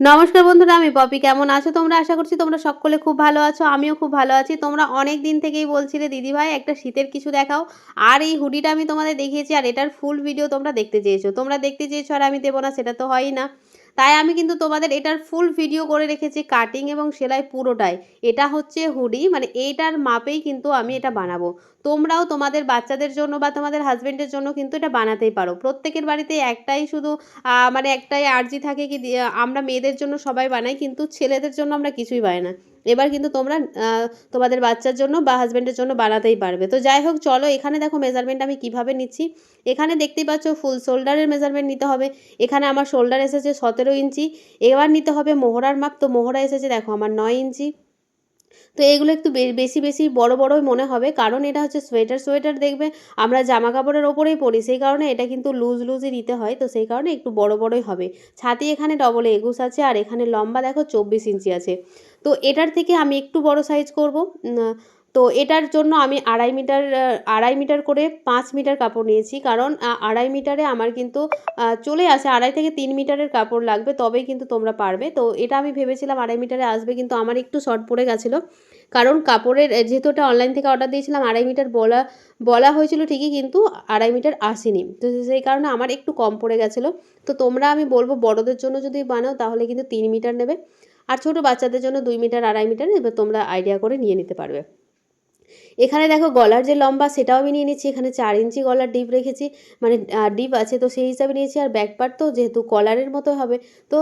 নমস্কার বন্ধুরা, আমি পপি। কেমন আছো তোমরা? আশা করছি তোমরা সকলে খুব ভালো আছো, আমিও খুব ভালো আছি। তোমরা অনেক দিন থেকেই বলছিলে দিদিভাই একটা শীতের কিছু দেখাও। আর এই হুডিটা আমি তোমাদের দেখিয়েছি, আর এটার ফুল ভিডিও তোমরা দেখতে চেয়েছো। তোমরা দেখতে চেয়েছো আর আমি দেবো না, সেটা তো হয়ই না। তাই আমি কিন্তু তোমাদের এটার ফুল ভিডিও করে রেখেছি কাটিং এবং সেলাই পুরোটাই। এটা হচ্ছে হুডি মানে এইটার মাপেই কিন্তু আমি এটা বানাবো। তোমরাও তোমাদের বাচ্চাদের জন্য বা তোমাদের হাজব্যান্ডের জন্য কিন্তু এটা বানাতেই পারো। প্রত্যেকের বাড়িতে একটাই শুধু মানে একটাই আর্জি থাকে কি আমরা মেয়েদের জন্য সবাই বানাই, কিন্তু ছেলেদের জন্য আমরা কিছুই বানাই না। এবার কিন্তু তোমরা তোমাদের বাচ্চার জন্য বা হাজব্যান্ডের জন্য বানাতেই পারবে। তো যাই হোক, চলো এখানে দেখো মেজারমেন্ট আমি কীভাবে নিচ্ছি। এখানে দেখতেই পাচ্ছ ফুল শোল্ডারের মেজারমেন্ট নিতে হবে। এখানে আমার শোল্ডার এসেছে সতেরো ইঞ্চি। এবার নিতে হবে মোহরার মাপ। তো মোহরা এসেছে দেখো আমার নয় ইঞ্চি। তো এগুলো একটু বেশি বেশি বড়, বড়ই মনে হবে। কারণ এটা হচ্ছে সোয়েটার সোয়েটার দেখবে আমরা জামা কাপড়ের ওপরেই পরি, সেই কারণে এটা কিন্তু লুজ লুজই নিতে হয়। তো সেই কারণে একটু বড়, বড়ই হবে। ছাতি এখানে ডবল একুশ আছে আর এখানে লম্বা দেখো চব্বিশ ইঞ্চি আছে। তো এটার থেকে আমি একটু বড় সাইজ করব। তো এটার জন্য আমি আড়াই মিটার আড়াই মিটার করে পাঁচ মিটার কাপড় নিয়েছি। কারণ আড়াই মিটারে আমার কিন্তু চলে আসে, আড়াই থেকে তিন মিটারের কাপড় লাগবে, তবেই কিন্তু তোমরা পারবে। তো এটা আমি ভেবেছিলাম আড়াই মিটারে আসবে, কিন্তু আমার একটু শর্ট পড়ে গেছিল। কারণ কাপড়ের যেহেতু ওটা অনলাইন থেকে অর্ডার দিয়েছিলাম, আড়াই মিটার বলা বলা হয়েছিল ঠিকই, কিন্তু আড়াই মিটার আসেনি। তো সেই কারণে আমার একটু কম পড়ে গেছিল। তো তোমরা, আমি বলব বড়দের জন্য যদি বানাও, তাহলে কিন্তু তিন মিটার নেবে। আর ছোটো বাচ্চাদের জন্য দুই মিটার, আড়াই মিটার, এবার তোমরা আইডিয়া করে নিয়ে নিতে পারবে। এখানে দেখো গলার যে লম্বা সেটাও আমি নিয়ে নিচ্ছি, এখানে চার ইঞ্চি গলার ডিপ রেখেছি মানে ডিপ আছে তো সেই হিসাবে নিয়েছি, আর ব্যাক পার্ট তো যেহেতু কলারের মতো হবে, তো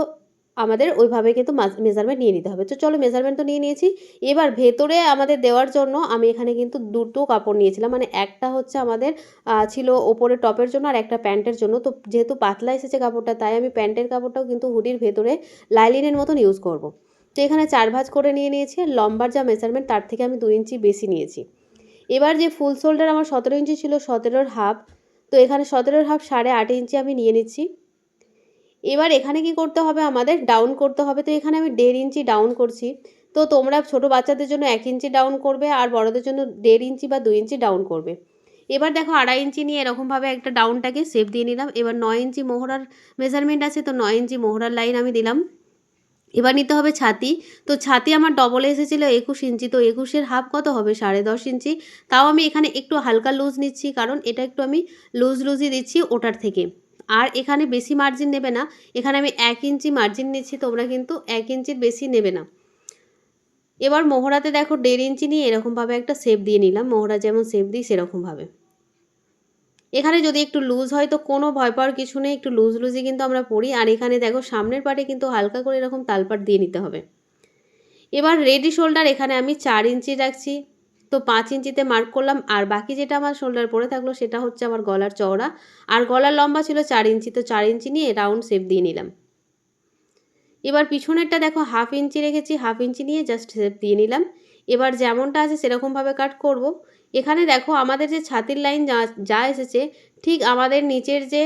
আমাদের ওইভাবে কিন্তু মেজারমেন্ট নিয়ে নিতে হবে। তো চলো মেজারমেন্ট তো নিয়ে নিয়েছি। এবার ভেতরে আমাদের দেওয়ার জন্য আমি এখানে কিন্তু দুটো কাপড় নিয়েছিলাম মানে একটা হচ্ছে আমাদের ছিল ওপরে টপের জন্য আর একটা প্যান্টের জন্য। তো যেহেতু পাতলা এসেছে কাপড়টা, তাই আমি প্যান্টের কাপড়টাও কিন্তু হুডির ভেতরে লাইলিনের মতন ইউজ করব। তো এখানে চার ভাঁজ করে নিয়ে নিয়েছি আর লম্বার যা মেজারমেন্ট তার থেকে আমি দু ইঞ্চি বেশি নিয়েছি। এবার যে ফুল শোল্ডার আমার সতেরো ইঞ্চি ছিল, সতেরোর হাফ তো এখানে সতেরোর হাফ সাড়ে আট ইঞ্চি আমি নিয়ে নিচ্ছি। এবার এখানে কি করতে হবে আমাদের? ডাউন করতে হবে। তো এখানে আমি দেড় ইঞ্চি ডাউন করছি। তো তোমরা ছোট বাচ্চাদের জন্য এক ইঞ্চি ডাউন করবে আর বড়দের জন্য দেড় ইঞ্চি বা দুই ইঞ্চি ডাউন করবে। এবার দেখো আড়াই ইঞ্চি নিয়ে এরকমভাবে একটা ডাউনটাকে সেপ দিয়ে নিলাম। এবার নয় ইঞ্চি মোহরার মেজারমেন্ট আছে, তো নয় ইঞ্চি মোহরার লাইন আমি দিলাম। এবার নিতে হবে ছাতি। তো ছাতি আমার ডবল এসেছিল, একুশ ইঞ্চি। তো একুশের হাফ কত হবে? সাড়ে দশ ইঞ্চি। তাও আমি এখানে একটু হালকা লুজ নিচ্ছি, কারণ এটা একটু আমি লুজ লুজই দিচ্ছি ওটার থেকে। আর এখানে বেশি মার্জিন নেবে না। এখানে আমি এক ইঞ্চি মার্জিন নিচ্ছি, তোমরা কিন্তু এক ইঞ্চির বেশি নেবে না। এবার মোহরাতে দেখো দেড় ইঞ্চি নিয়ে এরকমভাবে একটা শেপ দিয়ে নিলাম। মোহরা যেমন শেপ দিই সেরকমভাবে। এখানে যদি একটু লুজ হয়, তো কোনো ভয় পাওয়ার কিছু নেই। একটু লুজ লুজই কিন্তু আমরা পড়ি। আর এখানে দেখো, সামনের পাটে কিন্তু হালকা করে এরকম তালপাট দিয়ে নিতে হবে। এবার রেডি শোল্ডার এখানে আমি চার ইঞ্চি রাখছি। তো পাঁচ ইঞ্চিতে মার্ক করলাম। আর বাকি যেটা আমার শোল্ডার পরে থাকল, সেটা হচ্ছে আমার গলার চওড়া। আর গলার লম্বা ছিল চার ইঞ্চি। তো চার ইঞ্চি নিয়ে রাউন্ড শেপ দিয়ে নিলাম। এবার পিছনেরটা দেখো হাফ ইঞ্চি রেখেছি। হাফ ইঞ্চি নিয়ে জাস্ট শেপ দিয়ে নিলাম। এবার যেমনটা আছে, সেরকমভাবে কাট করব। এখানে দেখো আমাদের যে ছাতির লাইন যা যা এসেছে, ঠিক আমাদের নিচের যে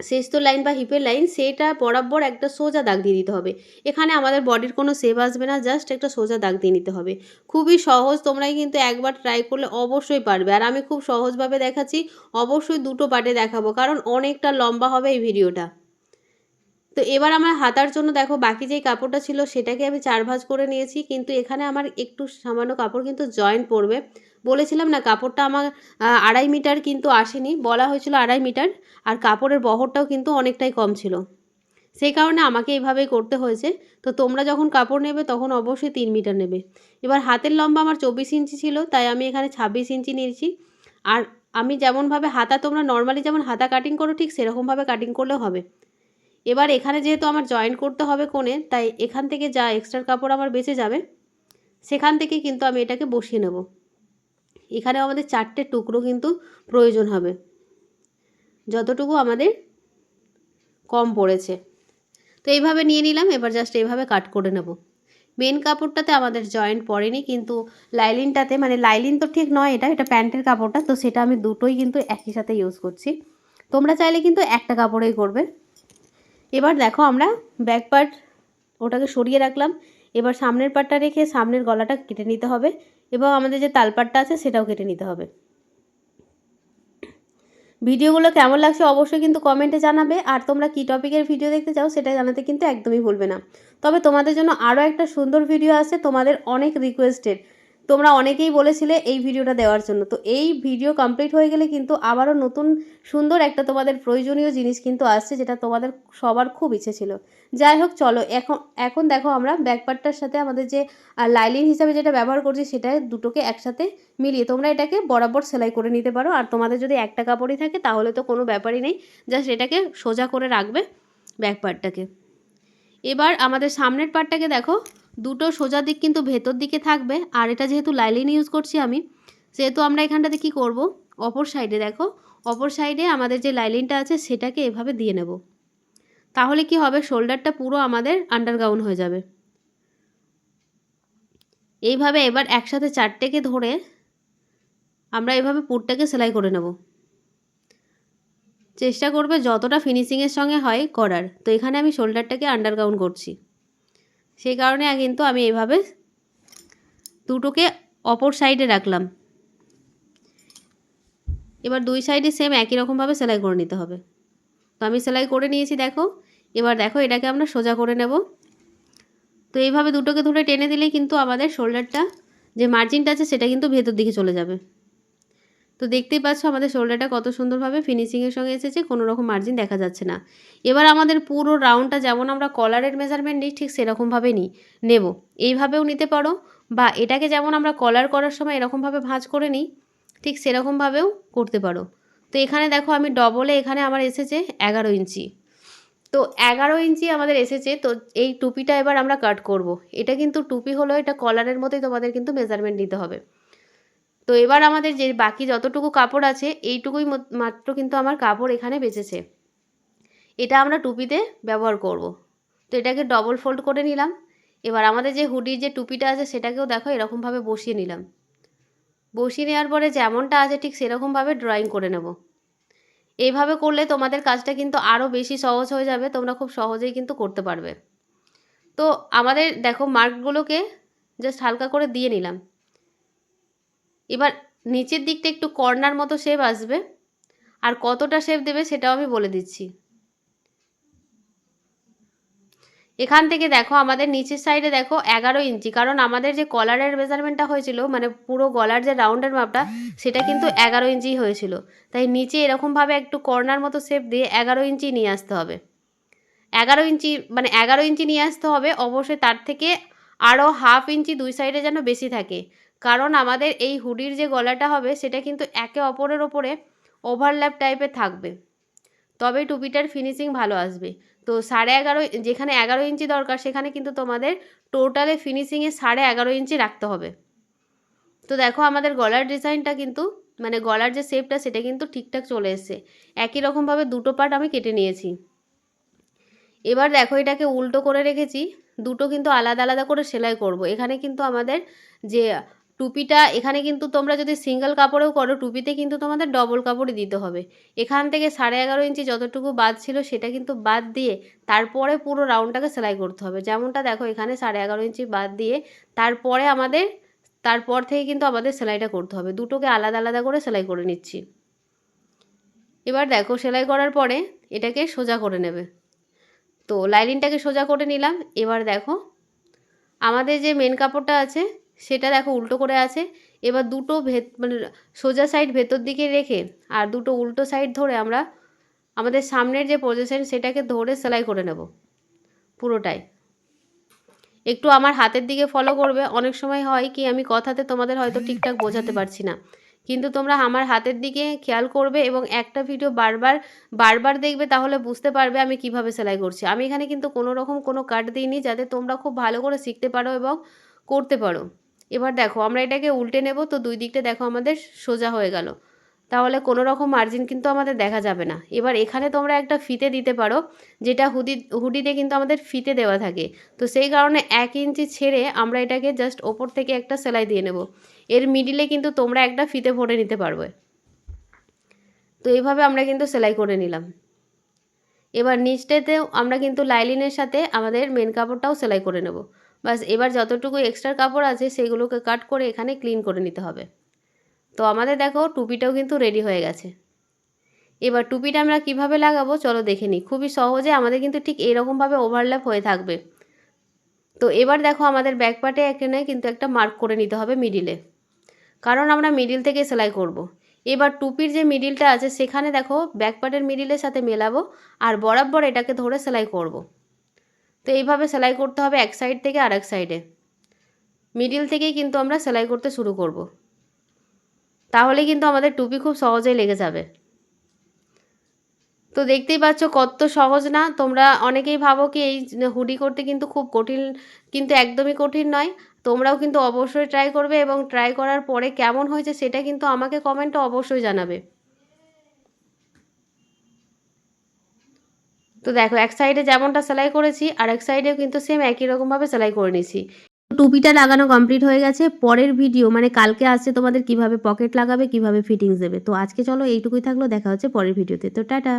শেষ লাইন বা হিপের লাইন, সেটা বরাবর একটা সোজা দাগ দিয়ে দিতে হবে। এখানে আমাদের বডির কোনো সেভ আসবে না, জাস্ট একটা সোজা দাগ দিয়ে নিতে হবে। খুবই সহজ, তোমরাই কিন্তু একবার ট্রাই করলে অবশ্যই পারবে। আর আমি খুব সহজভাবে দেখাচ্ছি, অবশ্যই দুটো পার্টে দেখাবো, কারণ অনেকটা লম্বা হবে এই ভিডিওটা। তো এবার আমার হাতার জন্য দেখো, বাকি যেই কাপড়টা ছিল, সেটাকে আমি চার ভাঁজ করে নিয়েছি, কিন্তু এখানে আমার একটু সামান্য কাপড় কিন্তু জয়েন্ট পড়বে বলেছিলাম না, কাপড়টা আমার আড়াই মিটার কিন্তু আসেনি, বলা হয়েছিল আড়াই মিটার, আর কাপড়ের বহরটাও কিন্তু অনেকটাই কম ছিল। সেই কারণে আমাকে এইভাবেই করতে হয়েছে। তো তোমরা যখন কাপড় নেবে, তখন অবশ্যই তিন মিটার নেবে। এবার হাতের লম্বা আমার চব্বিশ ইঞ্চি ছিল, তাই আমি এখানে ছাব্বিশ ইঞ্চি নিয়েছি। আর আমি যেমনভাবে হাতা, তোমরা নর্মালি যেমন হাতা কাটিং করো, ঠিক সেরকমভাবে কাটিং করলেও হবে। এবার এখানে যেহেতু আমার জয়েন করতে হবে কোণে, তাই এখান থেকে যা এক্সট্রা কাপড় আমার বেঁচে যাবে, সেখান থেকে কিন্তু আমি এটাকে বসিয়ে নেব। এখানে আমাদের চারটে টুকরো কিন্তু প্রয়োজন হবে। যতটুকু আমাদের কম পড়েছে। তো এইভাবে নিয়ে নিলাম, এবার জাস্ট এইভাবে কাট করে নেব। মেন কাপড়টাতে আমাদের জয়েন্ট পড়েনি, কিন্তু লাইলিনটাতে মানে লাইলিন তো ঠিক নয় এটা এটা প্যান্টের কাপড়টা, তো সেটা আমি দুটোই কিন্তু একই সাথে ইউজ করছি। তোমরা চাইলে কিন্তু একটা কাপড়েই করবে। এবার দেখো আমরা ব্যাক পার্ট ওটাকে সরিয়ে রাখলাম। এবার সামনের পাটটা রেখে সামনের গলাটা কেটে নিতে হবে। এবং আমাদের যে তালপাটটা আছে সেটাও কেটে নিতে হবে। ভিডিওগুলো কেমন লাগছে অবশ্যই কিন্তু কমেন্টে জানাবে। আর তোমরা কী টপিকের ভিডিও দেখতে চাও সেটা জানাতে কিন্তু একদমই ভুলবে না। তবে তোমাদের জন্য আরও একটা সুন্দর ভিডিও আছে তোমাদের অনেক রিকোয়েস্টেড তোমরা অনেকেই বলেছিলে এই ভিডিওটা দেওয়ার জন্য। তো এই ভিডিও কমপ্লিট হয়ে গেলে কিন্তু আবারও নতুন সুন্দর একটা তোমাদের প্রয়োজনীয় জিনিস কিন্তু আসছে, যেটা তোমাদের সবার খুব ইচ্ছে ছিল। যাই হোক, চলো এখন এখন দেখো আমরা ব্যাকপার্টটার সাথে আমাদের যে লাইলিন হিসাবে যেটা ব্যবহার করছি সেটা দুটোকে একসাথে মিলিয়ে তোমরা এটাকে বরাবর সেলাই করে নিতে পারো। আর তোমাদের যদি একটা কাপড়ই থাকে তাহলে তো কোনো ব্যাপারই নেই জাস্ট এটাকে সোজা করে রাখবে ব্যাকপার্টটাকে এবার আমাদের সামনের পার্টটাকে দেখো। দুটো সোজা দিক কিন্তু ভেতর দিকে থাকবে। আর এটা যেহেতু লাইলিন ইউজ করছি আমি, সেহেতু আমরা এখানটাতে কি করব? অপর সাইডে দেখো, অপর সাইডে আমাদের যে লাইলিনটা আছে, সেটাকে এভাবে দিয়ে নেব। তাহলে কি হবে? শোল্ডারটা পুরো আমাদের আন্ডারগাউন হয়ে যাবে। এইভাবে এবার একসাথে চারটেকে ধরে আমরা এভাবে পুরটাকে সেলাই করে নেব। চেষ্টা করবে যতটা ফিনিশিংয়ের সঙ্গে হয় করার। তো এখানে আমি শোল্ডারটাকে আন্ডারগাউন করছি। সেই কারণে কিন্তু আমি এভাবে দুটোকে অপর সাইডে রাখলাম। এবার দুই সাইডে সেম একই রকমভাবে সেলাই করে নিতে হবে। তো আমি সেলাই করে নিয়েছি, দেখো। এবার দেখো, এটাকে আমরা সোজা করে নেব। তো এইভাবে দুটোকে ধরে টেনে দিলেই কিন্তু আমাদের শোল্ডারটা যে মার্জিনটা আছে সেটা কিন্তু ভেতর দিকে চলে যাবে। তো দেখতেই পাচ্ছ আমাদের শোল্ডারটা কত সুন্দরভাবে ফিনিশিংয়ের সঙ্গে এসেছে কোনো রকম মার্জিন দেখা যাচ্ছে না। এবার আমাদের পুরো রাউন্ডটা যেমন আমরা কলারের মেজারমেন্ট নিই, ঠিক সেরকমভাবে নিই। নেব, এইভাবেও নিতে পারো বা এটাকে যেমন আমরা কলার করার সময় এরকমভাবে ভাঁজ করে নিই, ঠিক সেরকমভাবেও করতে পারো। তো এখানে দেখো আমি ডবলে এখানে আমার এসেছে এগারো ইঞ্চি। তো এগারো ইঞ্চি আমাদের এসেছে, তো এই টুপিটা এবার আমরা কাট করব। এটা কিন্তু টুপি হলো এটা কলারের মতোই তোমাদের কিন্তু মেজারমেন্ট নিতে হবে। তো এবার আমাদের যে বাকি যতটুকু কাপড় আছে, এইটুকুই মাত্র কিন্তু আমার কাপড় এখানে বেঁচেছে। এটা আমরা টুপিতে ব্যবহার করব। তো এটাকে ডবল ফোল্ড করে নিলাম। এবার আমাদের যে হুডির যে টুপিটা আছে, সেটাকেও দেখো এরকমভাবে বসিয়ে নিলাম। বসিয়ে নেওয়ার পরে যেমনটা আছে, ঠিক সেরকমভাবে ড্রয়িং করে নেব। এইভাবে করলে তোমাদের কাজটা কিন্তু আরও বেশি সহজ হয়ে যাবে, তোমরা খুব সহজেই কিন্তু করতে পারবে। তো আমাদের দেখো মার্কগুলোকে জাস্ট হালকা করে দিয়ে নিলাম। এবার নিচের দিকটা একটু কর্নার মতো শেপ আসবে, আর কতটা শেপ দেবে সেটাও আমি বলে দিচ্ছি। এখান থেকে দেখো, আমাদের নিচের সাইডে দেখো এগারো ইঞ্চি, কারণ আমাদের যে কলারের মেজারমেন্টটা হয়েছিল মানে পুরো গলার যে রাউন্ডের মাপটা, সেটা কিন্তু এগারো ইঞ্চি হয়েছিল। তাই নিচে এরকমভাবে একটু কর্নার মতো শেপ দিয়ে এগারো ইঞ্চি নিয়ে আসতে হবে। এগারো ইঞ্চি মানে এগারো ইঞ্চি নিয়ে আসতে হবে, অবশ্যই তার থেকে আরও হাফ ইঞ্চি দুই সাইডে যেন বেশি থাকে। কারণ আমাদের এই হুডির যে গলাটা হবে, সেটা কিন্তু একে অপরের ওপরে ওভারল্যাপ টাইপের থাকবে। তবেই টুপিটার ফিনিশিং ভালো আসবে। তো সাড়ে এগারো, যেখানে এগারো ইঞ্চি দরকার, সেখানে কিন্তু তোমাদের টোটালে ফিনিশিংয়ে সাড়ে এগারো ইঞ্চি রাখতে হবে। তো দেখো আমাদের গলার ডিজাইনটা কিন্তু মানে গলার যে শেপটা সেটা কিন্তু ঠিকঠাক চলে এসছে। একই রকমভাবে দুটো পার্ট আমি কেটে নিয়েছি। এবার দেখো এটাকে উল্টো করে রেখেছি। দুটো কিন্তু আলাদা আলাদা করে সেলাই করব। এখানে কিন্তু আমাদের যে টুপিটা এখানে কিন্তু তোমরা যদি সিঙ্গেল কাপড়েও করো, টুপিতে কিন্তু তোমাদের ডবল কাপড়ই দিতে হবে। এখান থেকে সাড়ে এগারো ইঞ্চি যতটুকু বাদ ছিল সেটা কিন্তু বাদ দিয়ে তারপরে পুরো রাউন্ডটাকে সেলাই করতে হবে। যেমনটা দেখো, এখানে সাড়ে এগারো ইঞ্চি বাদ দিয়ে তারপরে আমাদের, তারপর থেকে কিন্তু আমাদের সেলাইটা করতে হবে। দুটোকে আলাদা আলাদা করে সেলাই করে নিচ্ছি। এবার দেখো, সেলাই করার পরে এটাকে সোজা করে নেবে। তো লাইনিংটাকে সোজা করে নিলাম। এবার দেখো, আমাদের যে মেন কাপড়টা আছে সেটা দেখো উল্টো করে আছে। এবার দুটো ভেত মানে সোজা সাইড ভেতর দিকে রেখে আর দুটো উল্টো সাইড ধরে আমরা আমাদের সামনের যে পজিশন সেটাকে ধরে সেলাই করে নেব পুরোটাই। একটু আমার হাতের দিকে ফলো করবে। অনেক সময় হয় কি আমি কথাতে তোমাদের হয়তো ঠিকঠাক বোঝাতে পারছি না। কিন্তু তোমরা আমার হাতের দিকে খেয়াল করবে এবং একটা ভিডিও বারবার বারবার দেখবে তাহলে বুঝতে পারবে আমি কীভাবে সেলাই করছি। আমি এখানে কিন্তু কোনো রকম কোনো কাট দিইনি যাতে তোমরা খুব ভালো করে শিখতে পারো এবং করতে পারো। এবার দেখো, আমরা এটাকে উল্টে নেব, তো দুই দিকটা দেখো আমাদের সোজা হয়ে গেল। তাহলে কোনো রকম মার্জিন কিন্তু আমাদের দেখা যাবে না। এবার এখানে তোমরা একটা ফিতে দিতে পারো, যেটা হুদি, হুডিতে কিন্তু আমাদের ফিতে দেওয়া থাকে। তো সেই কারণে এক ইঞ্চি ছেড়ে আমরা এটাকে জাস্ট ওপর থেকে একটা সেলাই দিয়ে নেব। এর মিডিলে কিন্তু তোমরা একটা ফিতে ভরে নিতে পারবে। তো এইভাবে আমরা কিন্তু সেলাই করে নিলাম। এবার নিচটাতেও আমরা কিন্তু লাইলিনের সাথে আমাদের মেন কাপড়টাও সেলাই করে নেব। বাস এবার যতটুকু এক্সট্রা কাপড় আছে সেগুলোকে কাট করে এখানে ক্লিন করে নিতে হবে। তো আমাদের দেখো টুপিটাও কিন্তু রেডি হয়ে গেছে। এবার টুপিটা আমরা কীভাবে লাগাবো চলো দেখে নিই। খুবই সহজে আমাদের কিন্তু ঠিক এরকমভাবে ওভারল্যাপ হয়ে থাকবে। তো এবার দেখো আমাদের ব্যাক পার্টে এখানে কিন্তু একটা মার্ক করে নিতে হবে মিডিলে কারণ আমরা মিডিল থেকে সেলাই করব। এবার টুপির যে মিডিলটা আছে সেখানে দেখো ব্যাক পার্টের মিডিলের সাথে মেলাবো আর বরাবর এটাকে ধরে সেলাই করব। তো এইভাবে সেলাই করতে হবে এক সাইড থেকে আর এক সাইডে মিডিল থেকেই কিন্তু আমরা সেলাই করতে শুরু করব। তাহলে কিন্তু আমাদের টুপি খুব সহজেই লেগে যাবে। তো দেখতেই পাচ্ছ কত সহজ না? তোমরা অনেকেই ভাবো কি এই হুডি করতে কিন্তু খুব কঠিন, কিন্তু একদমই কঠিন নয়। তোমরাও কিন্তু অবশ্যই ট্রাই করবে এবং ট্রাই করার পরে কেমন হয়েছে সেটা কিন্তু আমাকে কমেন্টে অবশ্যই জানাবে। তো দেখো, এক সাইডে যেমনটা সেলাই করেছি আর এক সাইডেও কিন্তু সেম একই রকমভাবে সেলাই করে নিছি টুপিটা লাগানো কমপ্লিট হয়ে গেছে। পরের ভিডিও মানে কালকে আসছে তোমাদের কীভাবে পকেট লাগাবে, কীভাবে ফিটিংস দেবে। তো আজকে চলো এইটুকুই থাকল, দেখা হচ্ছে পরের ভিডিওতে তো টাটা!